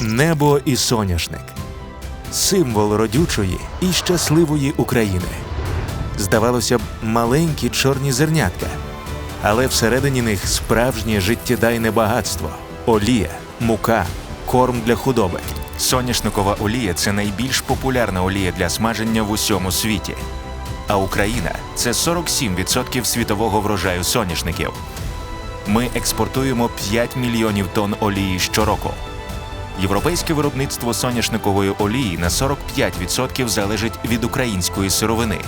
Небо і соняшник символ родючої і щасливої України. Здавалося б, маленькі чорні зернятка, але всередині них справжнє життєдайне багатство, олія, мука, корм для худоби. Соняшникова олія це найбільш популярна олія для смаження в усьому світі. А Україна це 47% світового врожаю соняшників. Ми експортуємо 5 мільйонів тонн олії щороку. Європейське виробництво соняшникової олії на 45% залежить від української сировини.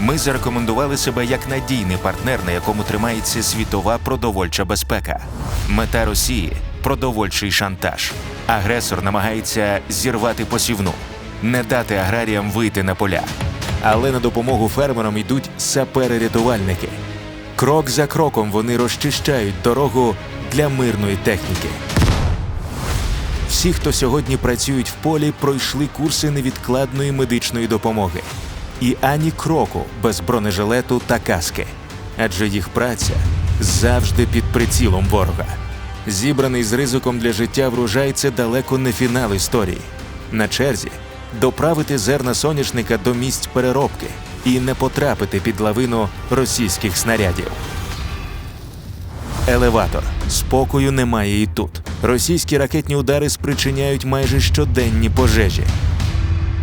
Ми зарекомендували себе як надійний партнер, на якому тримається світова продовольча безпека. Мета Росії продовольчий шантаж. Агресор намагається зірвати посівну, не дати аграріям вийти на поля. Але на допомогу фермерам йдуть сапери-рятувальники. Крок за кроком вони розчищають дорогу для мирної техніки. Всі, хто сьогодні працюють в полі, пройшли курси невідкладної медичної допомоги. І ані кроку без бронежилету та каски. Адже їх праця завжди під прицілом ворога. Зібраний з ризиком для життя врожай це далеко не фінал історії. На черзі доправити зерна соняшника до місць переробки і не потрапити під лавину російських снарядів. Елеватор. Спокою немає і тут. Російські ракетні удари спричиняють майже щоденні пожежі.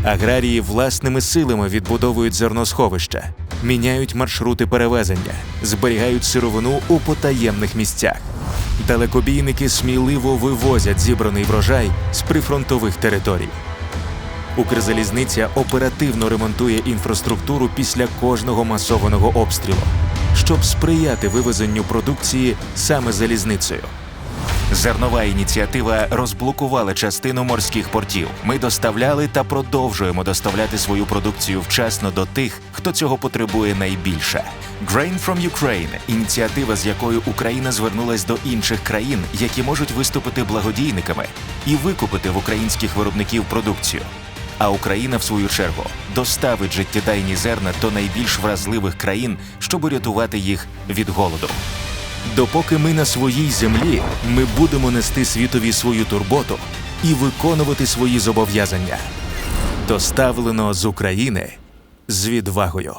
Аграрії власними силами відбудовують зерносховища, міняють маршрути перевезення, зберігають сировину у потаємних місцях. Далекобійники сміливо вивозять зібраний врожай з прифронтових територій. Укрзалізниця оперативно ремонтує інфраструктуру після кожного масованого обстрілу, щоб сприяти вивезенню продукції саме залізницею. Зернова ініціатива розблокувала частину морських портів. Ми доставляли та продовжуємо доставляти свою продукцію вчасно до тих, хто цього потребує найбільше. Grain from Ukraine – ініціатива, з якою Україна звернулась до інших країн, які можуть виступити благодійниками і викупити в українських виробників продукцію. А Україна, в свою чергу, доставить життєдайні зерна до найбільш вразливих країн, щоб рятувати їх від голоду. Допоки ми на своїй землі, ми будемо нести світові свою турботу і виконувати свої зобов'язання. Доставлено з України з відвагою.